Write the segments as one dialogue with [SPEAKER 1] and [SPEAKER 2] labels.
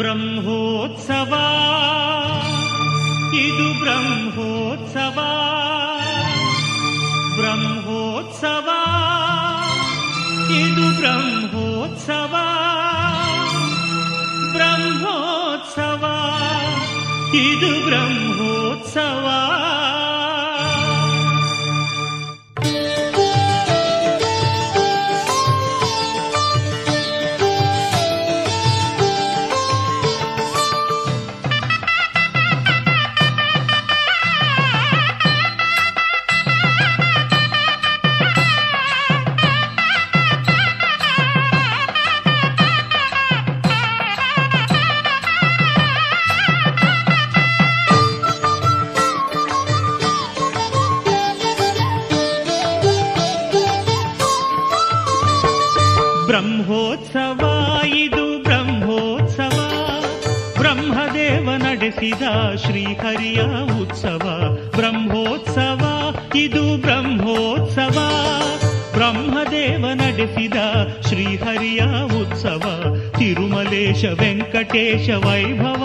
[SPEAKER 1] ब्रह्मोत्सवा। इदु ब्रह्मोत्सवा। ब्रह्मोत्सवा। इदु ब्रह्मोत्सवा। इदु ब्रह्मोत्सवा। ಬ್ರಹ್ಮೋತ್ಸವ ಇದು ಬ್ರಹ್ಮೋತ್ಸವ ಬ್ರಹ್ಮದೇವ ನಡೆಸಿದ ಶ್ರೀಹರಿಯ ಉತ್ಸವ ಬ್ರಹ್ಮೋತ್ಸವ ಇದು ಬ್ರಹ್ಮೋತ್ಸವ ಬ್ರಹ್ಮದೇವ ನಡೆಸಿದ ಶ್ರೀಹರಿಯ ಉತ್ಸವ ತಿರುಮಲೇಶ ವೆಂಕಟೇಶ ವೈಭವ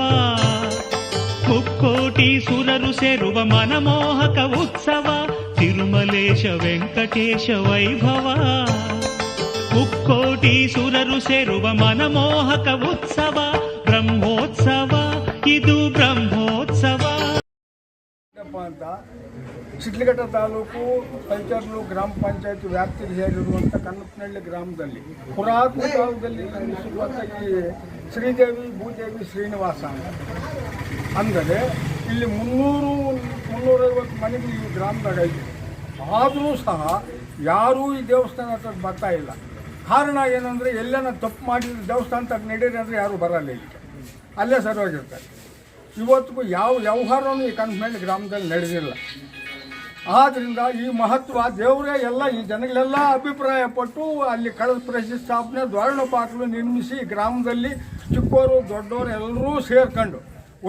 [SPEAKER 1] ಮುಕ್ಕೋಟಿ ಸುರರು ಸೇರುವ ಮನಮೋಹಕ ಉತ್ಸವ ತಿರುಮಲೇಶ ವೆಂಕಟೇಶ ವೈಭವ ಮುಕ್ಕೋಟಿ ಸುರರು ಸೇರುವ ಮನಮೋಹಕ ಉತ್ಸವ, ಬ್ರಹ್ಮೋತ್ಸವ, ಇದು ಬ್ರಹ್ಮೋತ್ಸವ.
[SPEAKER 2] ಅಂತ, ಶಿಡ್ಲಘಟ್ಟ ತಾಲೂಕು ಕಲ್ಚರ್ಲು ಗ್ರಾಮ ಪಂಚಾಯತ್ ವ್ಯಾಪ್ತಿಗೆ ಸೇರಿರುವಂಥ ಕನ್ನಪ್ಪನಹಳ್ಳಿ ಗ್ರಾಮದಲ್ಲಿ ಪುರಾತನ ಕಾಲದಲ್ಲಿ ನಿರ್ಮಿಸಿರುವಂಥ ಈ ಶ್ರೀದೇವಿ ಭೂದೇವಿ ಶ್ರೀನಿವಾಸ ಅಂದರೆ ಇಲ್ಲಿ ಮುನ್ನೂರು, ಮುನ್ನೂರೈವತ್ತು ಮನೆಗಳು ಈ ಗ್ರಾಮದಾಗ ಆದರೂ ಸಹ ಯಾರೂ ಈ ದೇವಸ್ಥಾನ ಹತ್ರ ಬರ್ತಾ ಇಲ್ಲ. ಕಾರಣ ಏನಂದರೆ ಎಲ್ಲನ ತಪ್ಪು ಮಾಡಿದ್ರೆ ದೇವಸ್ಥಾನ ತಕ್ಕ ನಡೀರಿ ಅಂದರೆ ಯಾರೂ ಬರಲ್ಲ ಇಲ್ಲಿ. ಅಲ್ಲೇ ಸರಿಯಾಗಿರ್ತಾರೆ. ಇವತ್ತಿಗೂ ಯಾವ ವ್ಯವಹಾರವೂ ಈ ಕನ್ಮೇಲೆ ಗ್ರಾಮದಲ್ಲಿ ನಡೆದಿಲ್ಲ. ಆದ್ದರಿಂದ ಈ ಮಹತ್ವ ದೇವರೇ ಎಲ್ಲ ಈ ಜನಗಳೆಲ್ಲ ಅಭಿಪ್ರಾಯ ಪಟ್ಟು ಅಲ್ಲಿ ಕಳೆದ ಪ್ರತಿಷ್ಠಾಪನೆ ದ್ವಾರಣಪಾಕಲು ನಿರ್ಮಿಸಿ ಗ್ರಾಮದಲ್ಲಿ ಚಿಕ್ಕವರು, ದೊಡ್ಡವರು ಎಲ್ಲರೂ ಸೇರ್ಕೊಂಡು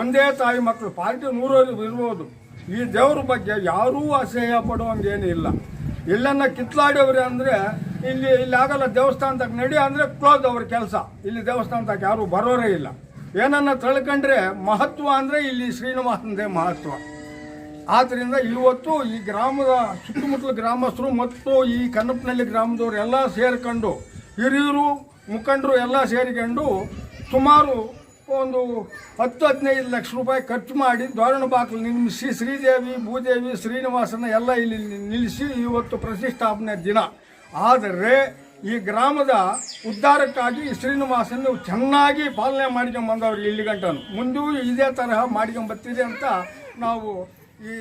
[SPEAKER 2] ಒಂದೇ ತಾಯಿ ಮಕ್ಕಳು, ಪಾರ್ಟಿ ನೂರವರು ಇರ್ಬೋದು. ಈ ದೇವ್ರ ಬಗ್ಗೆ ಯಾರೂ ಅಸಹ್ಯ ಪಡುವಂಗೇನು ಇಲ್ಲ ಎಲ್ಲನ್ನ ಕಿತ್ಲಾಡವ್ರೆ ಅಂದರೆ ಇಲ್ಲಿ ಇಲ್ಲಿ ಆಗಲ್ಲ ದೇವಸ್ಥಾನದಾಗ ನಡಿ ಅಂದರೆ ಕ್ಲೋಸ್ ಅವ್ರ ಕೆಲಸ. ಇಲ್ಲಿ ದೇವಸ್ಥಾನದಾಗ ಯಾರೂ ಬರೋರೇ ಇಲ್ಲ. ಏನನ್ನ ತಿಳ್ಕೊಂಡ್ರೆ ಮಹತ್ವ ಅಂದರೆ ಇಲ್ಲಿ ಶ್ರೀನಿವಾಸನದೇ ಮಹತ್ವ. ಆದ್ದರಿಂದ ಇವತ್ತು ಈ ಗ್ರಾಮದ ಸುತ್ತಮುತ್ತಲ ಗ್ರಾಮಸ್ಥರು ಮತ್ತು ಈ ಕನ್ನಪ್ಪನಹಳ್ಳಿ ಗ್ರಾಮದವರು ಎಲ್ಲ ಸೇರ್ಕೊಂಡು ಹಿರಿಯರು, ಮುಖಂಡರು ಎಲ್ಲ ಸೇರಿಕೊಂಡು ಸುಮಾರು ಒಂದು ಹತ್ತು, ಹದಿನೈದು ಲಕ್ಷ ರೂಪಾಯಿ ಖರ್ಚು ಮಾಡಿ ದ್ವಾರಣ ಬಾಗಿಲು ನಿರ್ಮಿಸಿ ಶ್ರೀದೇವಿ, ಭೂದೇವಿ, ಶ್ರೀನಿವಾಸನ ಎಲ್ಲ ಇಲ್ಲಿ ನಿಲ್ಲಿಸಿ ಇವತ್ತು ಪ್ರತಿಷ್ಠಾಪನೆ ದಿನ. ಆದರೆ ಈ ಗ್ರಾಮದ ಉದ್ಧಾರಕ್ಕಾಗಿ ಈ ಶ್ರೀನಿವಾಸನ ಚೆನ್ನಾಗಿ ಪಾಲನೆ ಮಾಡ್ಕೊಂಡು ಬಂದವ್ರು ಇಲ್ಲಿ ಗಂಟನು ಮುಂದೂ ಇದೇ ತರಹ ಮಾಡ್ಕೊಂಡು ಬರ್ತಿದೆ ಅಂತ ನಾವು ಈ